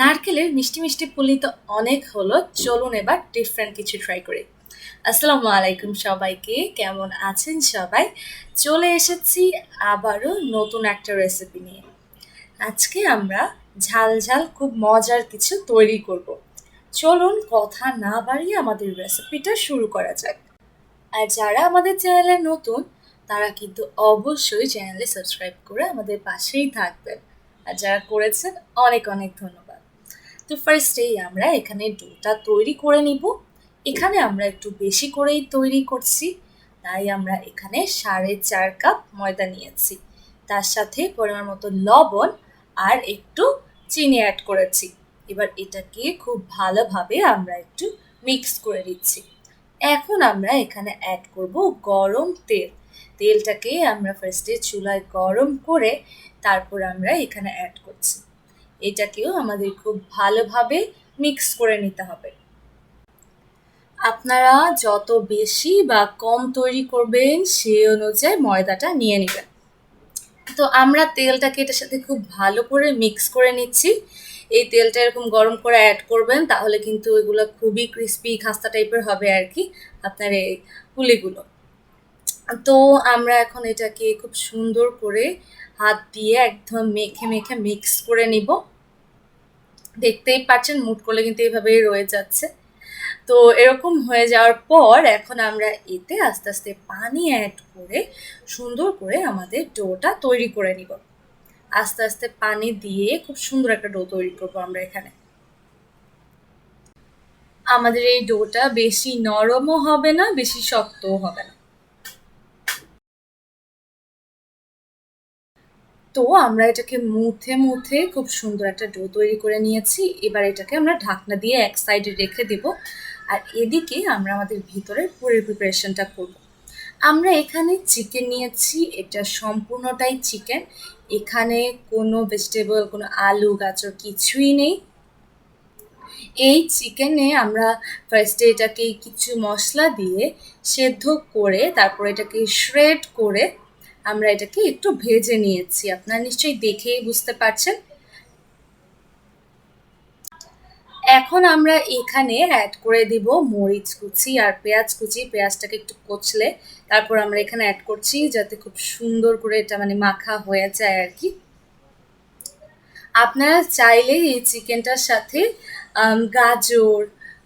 নারকেলের মিষ্টি মিষ্টি পুলি তো অনেক হলো, চলুন এবার ডিফারেন্ট কিছু ট্রাই করি। আসসালামু আলাইকুম সবাইকে, কেমন আছেন সবাই? চলে এসেছি আবারও নতুন একটা রেসিপি নিয়ে। আজকে আমরা ঝাল ঝাল, খুব মজার কিছু তৈরি করব। চলুন কথা না বাড়িয়ে আমাদের রেসিপিটা শুরু করা যাক। আর যারা আমাদের চ্যানেলে নতুন, তারা কিন্তু অবশ্যই চ্যানেলে সাবস্ক্রাইব করে আমাদের পাশেই থাকবেন। আর যারা করেছেন, অনেক অনেক ধন্যবাদ। তো ফার্স্টেই আমরা এখানে ডোটা তৈরি করে নিব। এখানে আমরা একটু বেশি করেই তৈরি করছি। তাই আমরা এখানে সাড়ে চার কাপ ময়দা নিয়েছি। তার সাথে পরিমাণ মতো লবণ আর একটু চিনি অ্যাড করেছি। এবার এটাকে খুব ভালোভাবে আমরা একটু মিক্স করে দিচ্ছি এখন আমরা এখানে অ্যাড করব গরম তেল। তেলটাকে আমরা ফার্স্টে চুলায় গরম করে তারপর আমরা এখানে অ্যাড করছি। এটাকেও আমাদের খুব ভালোভাবে মিক্স করে নিতে হবে। আপনারা যত বেশি বা কম তৈরি করবেন সেই অনুযায়ী ময়দাটা নিয়ে নেবেন। তো আমরা তেলটাকে এটার সাথে খুব ভালো করে মিক্স করে নিচ্ছি। এই তেলটা এরকম গরম করে অ্যাড করবেন, তাহলে কিন্তু এগুলো খুবই ক্রিস্পি খাস্তা টাইপের হবে আর কি, আপনার এই পুলিগুলো। তো আমরা এখন এটাকে খুব সুন্দর করে হাত দিয়ে একদম মেখে মেখে মিক্স করে নিব। দেখতেই পাচ্ছেন মুট করলে কিন্তু এইভাবেই রয়ে যাচ্ছে। তো এরকম হয়ে যাওয়ার পর এখন আমরা এতে আস্তে আস্তে পানি অ্যাড করে, সুন্দর করে আমাদের ডোটা তৈরি করে নিব। আস্তে আস্তে পানি দিয়ে খুব সুন্দর একটা ডো তৈরি করব আমরা এখানে। আমাদের এই ডোটা বেশি নরমও হবে না, বেশি শক্তও হবে না। তো আমরা এটাকে মুথে মুথে খুব সুন্দর একটা ডো তৈরি করে নিয়েছি। এবার এটাকে আমরা ঢাকনা দিয়ে এক সাইডে রেখে দেব। আর এদিকে আমরা আমাদের ভিতরের পুরের প্রিপারেশনটা করব। আমরা এখানে চিকেন নিয়েছি, এটা সম্পূর্ণটাই চিকেন এখানে কোনো ভেজিটেবল কোনো আলু, গাজর কিছুই নেই। এই চিকেনে আমরা ফার্স্টে এটাকে কিছু মশলা দিয়ে সেদ্ধ করে, তারপর এটাকে শ্রেড করে আমরা এটাকে একটু ভেজে নিয়েছি। আপনারা নিশ্চয়ই দেখেই বুঝতে পারছেন। এখন আমরা এখানে অ্যাড করে দিব মরিচ কুচি আর পেঁয়াজ কুচি। পেঁয়াজটাকে একটু কচলে তারপর আমরা এখানে অ্যাড করছি যাতে খুব সুন্দর করে এটা মানে মাখা হয়ে যায় আর কি। আপনারা চাইলে এই চিকেনটার সাথে গাজর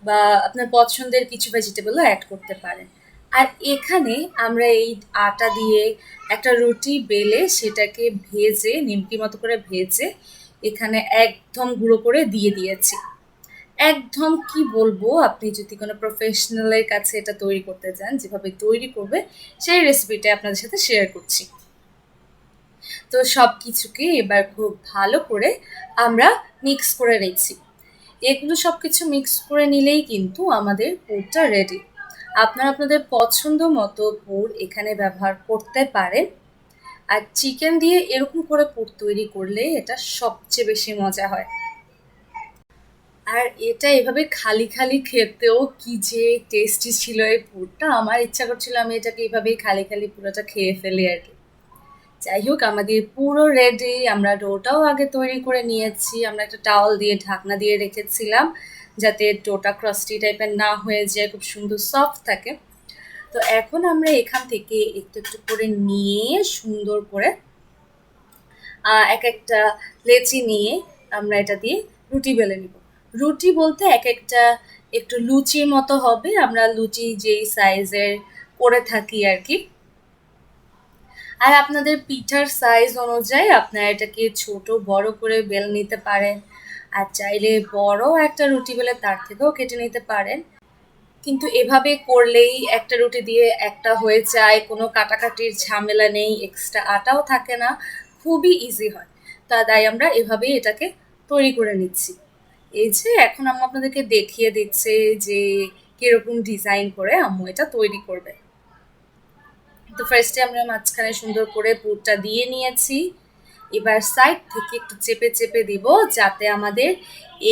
বা আপনার পছন্দের কিছু ভেজিটেবলও অ্যাড করতে পারেন। আর এখানে আমরা এই আটা দিয়ে একটা রুটি বেলে সেটাকে ভেজে, নিমকি মতো করে ভেজে এখানে একদম গুঁড়ো করে দিয়ে দিয়েছি। একদম কি বলব, আপনি যদি কোনো প্রফেশনালের কাছে এটা তৈরি করতে চান, যেভাবে তৈরি করবে, সেই রেসিপিটা আপনাদের সাথে শেয়ার করছি। তো সব কিছুকে এবার খুব ভালো করে আমরা মিক্স করে নিচ্ছি। এগুলো সব কিছু মিক্স করে নিলেই কিন্তু আমাদের পুরটা রেডি আপনারা আপনাদের পছন্দ মতো পুর এখানে ব্যবহার করতে পারেন। আর চিকেন দিয়ে এরকম করে পুর তৈরি করলে এটা সবচেয়ে বেশি মজা হয়। আর এটা এভাবে খালি খালি খেতেও কি যে টেস্টি ছিল এই পুরটা আমার ইচ্ছা করছিল আমি এটাকে এভাবেই খালি খালি পুরোটা খেয়ে ফেলি আর কি। যাই হোক, আমাদের পুরো রেডি আমরা ডোটাও আগে তৈরি করে নিয়েছি, আমরা একটা টাওয়াল দিয়ে ঢাকনা দিয়ে রেখেছিলাম। যাতে ডোটা ক্রস্টি টাইপের না হয়ে যায়, খুব সুন্দর সফট থাকে। তো এখন আমরা এখান থেকে একটু একটু করে নিয়ে সুন্দর করে এক একটা লেচি নিয়ে আমরা এটা দিয়ে রুটি বেলে নিব। রুটি বলতে এক একটা একটু লুচির মতো হবে, আমরা লুচি যেই সাইজের করে থাকি আর কি। আর আপনাদের পিঠার সাইজ অনুযায়ী আপনারা এটাকে ছোট বড় করে বেল নিতে পারেন। আর চাইলে বড় একটা রুটি বেলে তার থেকেও কেটে নিতে পারেন। কিন্তু এভাবে করলেই একটা রুটি দিয়ে একটা হয়ে যায়, কোনো কাটাকাটির ঝামেলা নেই এক্সট্রা আটাও থাকে না, খুবই ইজি হয়। তা তাই আমরা এভাবেই এটাকে তৈরি করে নিচ্ছি। এই যে এখন আম্মু আপনাদেরকে দেখিয়ে দিচ্ছে যে কীরকম ডিজাইন করে আম্মু এটা তৈরি করবে। তো ফার্স্টে আমরা মাঝখানে সুন্দর করে পুরটা দিয়ে নিয়েছি। এবার সাইড থেকে একটু চেপে চেপে দিব যাতে আমাদের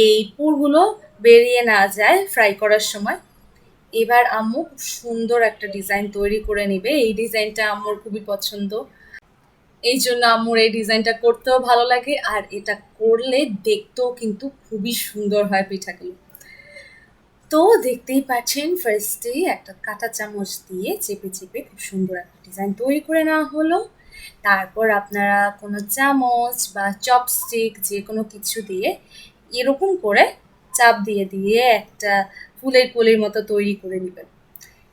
এই পুরগুলো বেরিয়ে না যায় ফ্রাই করার সময়। এবার আম্মু খুব সুন্দর একটা ডিজাইন তৈরি করে নেবে। এই ডিজাইনটা আম্মুর খুবই পছন্দ। এই জন্য আম্মুর এই ডিজাইনটা করতেও ভালো লাগে আর এটা করলে দেখতেও কিন্তু খুবই সুন্দর হয় পিঠাগুলো। তো দেখতেই পাচ্ছেন ফার্স্টেই একটা কাঁটা চামচ দিয়ে চেপে চেপে খুব সুন্দর একটা ডিজাইন তৈরি করে নেওয়া হলো। তারপর আপনারা কোনো চামচ বা চপস্টিক যে কোনো কিছু দিয়ে এরকম করে চাপ দিয়ে দিয়ে একটা ফুলের কলির মতো তৈরি করে নেবেন।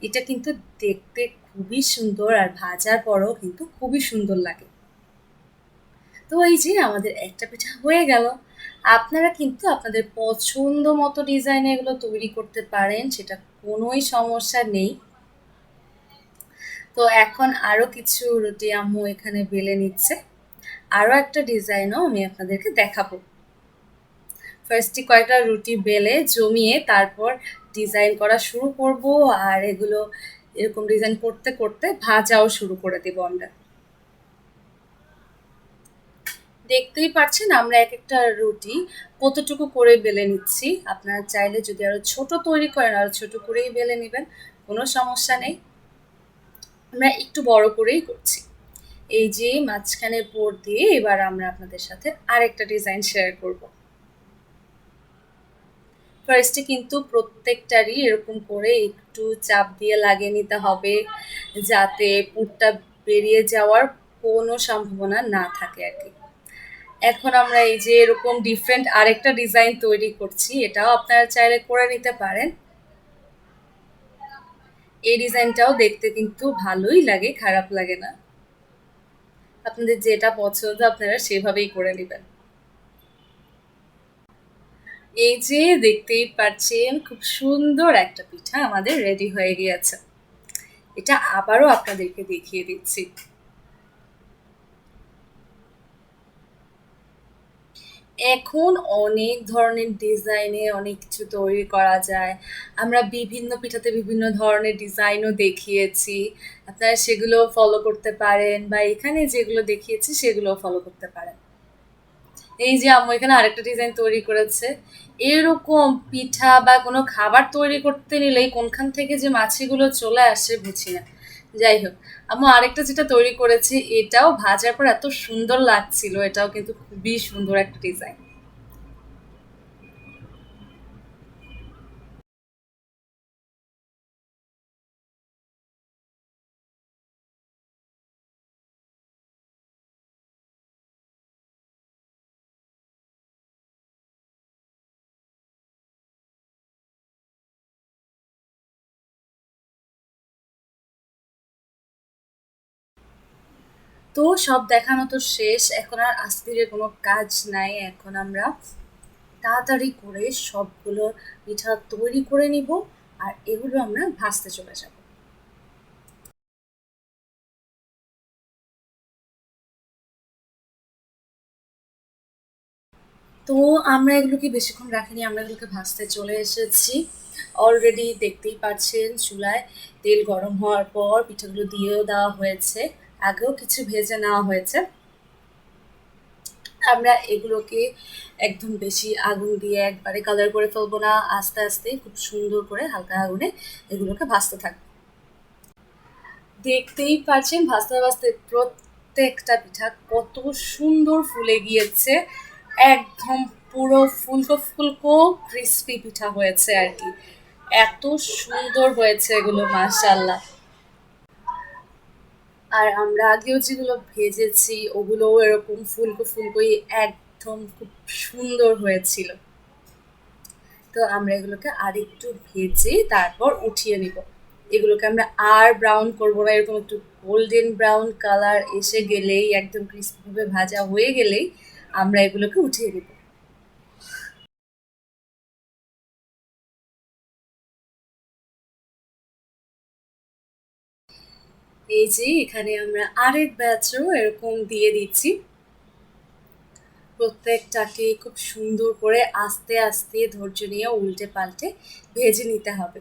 এটা কিন্তু দেখতে খুবই সুন্দর আর ভাজার পরও কিন্তু খুবই সুন্দর লাগে। তো এই যে আমাদের একটা পিঠা হয়ে গেল। আপনারা কিন্তু আপনাদের পছন্দ মতো ডিজাইনে এগুলো তৈরি করতে পারেন, সেটা কোনোই সমস্যা নেই। তো এখন আরও কিছু রুটি আম্মু এখানে বেলে নিচ্ছে। আরও একটা ডিজাইনও আমি আপনাদেরকে দেখাবো। ফার্স্টে কয়েকটা রুটি বেলে জমিয়ে তারপর ডিজাইন করা শুরু করব আর এগুলো এরকম ডিজাইন করতে করতে ভাজাও শুরু করে দেবো আমরা। দেখতেই পাচ্ছেন আমরা এক একটা রুটি কতটুকু করে বেলে নিচ্ছি। আপনারা চাইলে যদি আরও ছোট তৈরি করেন আরও ছোট করেই বেলে নেবেন, কোনো সমস্যা নেই। আমরা একটু বড় করেই করছি। এই যে মাঝখানের পোর দিয়ে এবার আমরা আপনাদের সাথে আরেকটা ডিজাইন শেয়ার করব। ফার্স্টে কিন্তু প্রত্যেকটারই এরকম করে একটু চাপ দিয়ে লাগিয়ে নিতে হবে, যাতে পুরটা বেরিয়ে যাওয়ার কোনো সম্ভাবনা না থাকে আর কি। এখন আমরা এই যে এরকম ডিফারেন্ট আরেকটা ডিজাইন তৈরি করছি, এটাও আপনারা চাইলে করে নিতে পারেন। এই ডিজাইনটাও দেখতে কিন্তু ভালোই লাগে, খারাপ লাগে না। আপনাদের যেটা পছন্দ আপনারা সেভাবেই করে নেবেন। এই যে দেখতেই পাচ্ছেন, খুব সুন্দর একটা পিঠা আমাদের রেডি হয়ে গিয়েছে। এটা আবারও আপনাদেরকে দেখিয়ে দিচ্ছি। এখন অনেক ধরনের ডিজাইনে অনেক কিছু তৈরি করা যায়। আমরা বিভিন্ন পিঠাতে বিভিন্ন ধরনের ডিজাইনও দেখিয়েছি। আপনারা সেগুলো ফলো করতে পারেন বা এখানে যেগুলো দেখিয়েছি সেগুলো ফলো করতে পারেন। এই যে আম্মু এখানে আরেকটা ডিজাইন তৈরি করেছে। এরকম পিঠা বা কোনো খাবার তৈরি করতে নিলেই কোনখান থেকে যে মাছিগুলো চলে আসে বুঝি না। যাই হোক আম্মু, আরেকটা যেটা তৈরি করেছি, এটাও ভাজার পর এত সুন্দর লাগছিল, এটাও কিন্তু খুবই সুন্দর একটা ডিজাইন তো সব দেখানো তো শেষ। এখন আর আস্তিরে কোনো কাজ নাই। এখন আমরা তাড়াতাড়ি করে সবগুলো পিঠা তৈরি করে নিব আর এগুলো আমরা ভাজতে চলে যাব। তো আমরা এগুলোকে বেশিক্ষণ রাখিনি, আমরা এগুলোকে ভাজতে চলে এসেছি। অলরেডি দেখতেই পাচ্ছেন চুলায় তেল গরম হওয়ার পর পিঠাগুলো দিয়েও দেওয়া হয়েছে। আগেও কিছু ভেজে নেওয়া হয়েছে। আমরা এগুলোকে একদম বেশি আগুন দিয়ে একবারে কালার করে ফেলব না, আস্তে আস্তে খুব সুন্দর করে হালকা আগুনে এগুলোকে ভাজতে থাকব। দেখতেই পাচ্ছেন, ভাজতে ভাজতে প্রত্যেকটা পিঠা কত সুন্দর ফুলে গিয়েছে। একদম পুরো ফুলকো ফুলকো ক্রিস্পি পিঠা হয়েছে আর কি। এত সুন্দর হয়েছে এগুলো মাশাল্লাহ আর আমরা আগেও যেগুলো ভেজেছি, ওগুলোও এরকম ফুলকো ফুলকোই একদম খুব সুন্দর হয়েছিল। তো আমরা এগুলোকে আর একটু ভেজে তারপর উঠিয়ে নিব। এগুলোকে আমরা আর ব্রাউন করব না, এরকম একটু গোল্ডেন ব্রাউন কালার এসে গেলেই, একদম ক্রিস্পিভাবে ভাজা হয়ে গেলেই আমরা এগুলোকে উঠিয়ে দেবো এই যে এখানে আমরা আরেক ব্যাচও এরকম দিয়ে দিচ্ছি। প্রত্যেকটাকে খুব সুন্দর করে আস্তে আস্তে ধৈর্য নিয়ে উল্টে পাল্টে ভেজে নিতে হবে।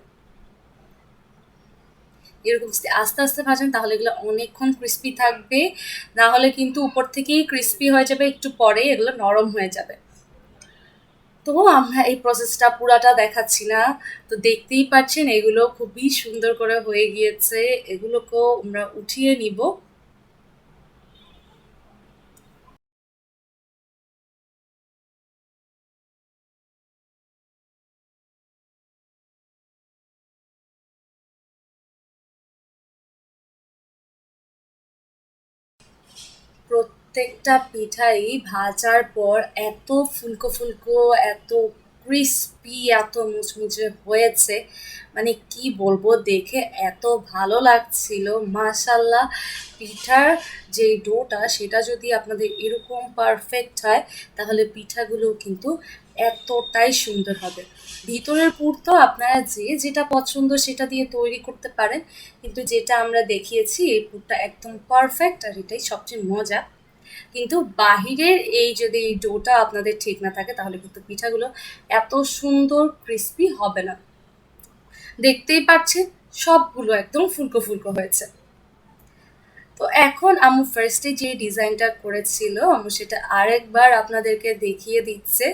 এরকম আস্তে আস্তে ভাজেন তাহলে এগুলো অনেকক্ষণ ক্রিস্পি থাকবে। না হলে কিন্তু উপর থেকেই ক্রিস্পি হয়ে যাবে, একটু পরে এগুলো নরম হয়ে যাবে। তো আমরা এই প্রসেসটা পুরাটা দেখাচ্ছি না। তো দেখতেই পাচ্ছেন, এগুলো খুবই সুন্দর করে হয়ে গিয়েছে। এগুলোকেও আমরা উঠিয়ে নিব। প্রত্যেকটা পিঠাই ভাজার পর এত ফুলকো ফুলকো, এত ক্রিস্পি এত মুচমুচে হয়েছে। মানে কি বলব, দেখে এত ভালো লাগছিল। মাশাল্লাহ পিঠার যে ডোটা, সেটা যদি আপনাদের এরকম পারফেক্ট হয়, তাহলে পিঠাগুলো কিন্তু এতটাই সুন্দর হবে। ভিতরের পুর তো আপনারা যে যেটা পছন্দ সেটা দিয়ে তৈরি করতে পারেন। কিন্তু যেটা আমরা দেখিয়েছি, এই পুরটা একদম পারফেক্ট আর এটাই সবচেয়ে মজা। কিন্তু বাহিরের এই যদি ডোটা আপনাদের ঠিক না থাকে, তাহলে কিন্তু পিঠাগুলো এত সুন্দর ক্রিস্পি হবে না। দেখতেই পাচ্ছেন, সবগুলো একদম ফুলকো ফুলকো হয়েছে। তো এখন আম্মু ফার্স্টে যে ডিজাইনটা করেছিল, আম্মু সেটা আরেকবার আপনাদেরকে দেখিয়ে দিচ্ছে।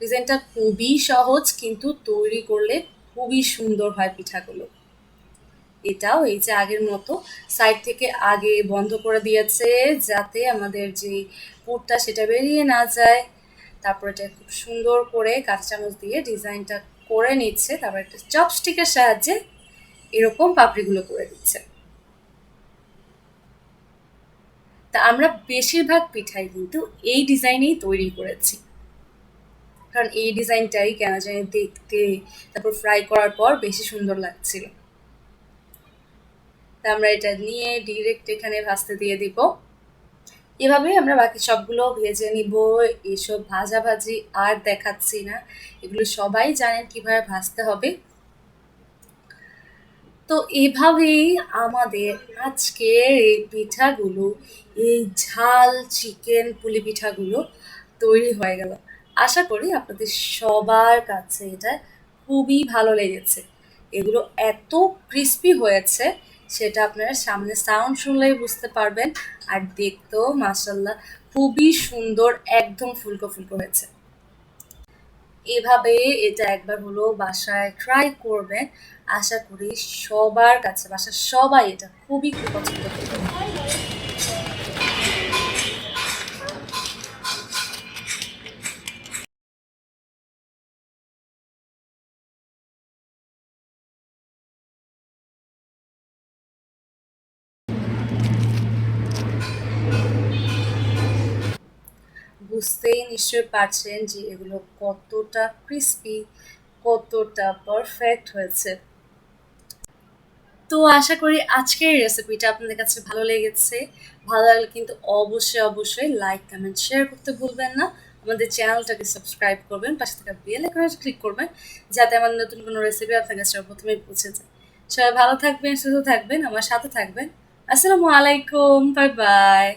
ডিজাইনটা খুবই সহজ, কিন্তু তৈরি করলে খুবই সুন্দর হয় পিঠাগুলো। এটাও এই যে আগের মতো সাইড থেকে আগে বন্ধ করে দিয়েছে যাতে আমাদের যে পুরটা সেটা বেরিয়ে না যায়। তারপর এটা খুব সুন্দর করে কাঁচা চামচ দিয়ে ডিজাইনটা করে নিচ্ছে। তারপর একটা চপস্টিকের সাহায্যে এরকম পাপড়িগুলো করে দিচ্ছে। তা আমরা বেশিরভাগ পিঠাই কিন্তু এই ডিজাইনেই তৈরি করেছি। কারণ এই ডিজাইনটাই কেন জানি দেখতে, তারপর ফ্রাই করার পর বেশি সুন্দর লাগছিল। তা আমরা এটা নিয়ে ডিরেক্ট এখানে ভাজতে দিয়ে দিব। এভাবেই আমরা বাকি সবগুলো ভেজে নিব। এসব ভাজাভাজি আর দেখাচ্ছি না। এগুলো সবাই জানেন কীভাবে ভাজতে হবে। তো এভাবেই আমাদের আজকের এই পিঠাগুলো, এই ঝাল চিকেন পুলি পিঠাগুলো তৈরি হয়ে গেল। আশা করি আপনাদের সবার কাছে এটা খুবই ভালো লেগেছে। এগুলো এত ক্রিস্পি হয়েছে সেটা আপনারা সামনে সাউন্ড শুনলেই বুঝতে পারবেন। আর দেখতেও মাসাল্লাহ খুবই সুন্দর, একদম ফুলকো ফুলকো হয়েছে। এভাবে এটা একবার হলো বাসায় ট্রাই করবেন। আশা করি সবার কাছে, বাসার সবাই এটা খুবই খুব পছন্দ করবে। বুঝতেই নিশ্চয়ই পারছেন যে এগুলো কতটা ক্রিস্পি কতটা পারফেক্ট হয়েছে। তো আশা করি আজকের রেসিপিটা আপনাদের কাছে ভালো লেগেছে। ভালো লাগলে কিন্তু অবশ্যই অবশ্যই লাইক কমেন্ট শেয়ার করতে ভুলবেন না। আমাদের চ্যানেলটাকে সাবস্ক্রাইব করবেন, পাশে থাকা বেল আইকনে ক্লিক করবেন, যাতে আমার নতুন কোনো রেসিপি আপনার কাছে প্রথমেই পৌঁছে যায়। সবাই ভালো থাকবেন, সুস্থ থাকবেন, আমার সাথে থাকবেন। আসসালামু আলাইকুম বাই বাই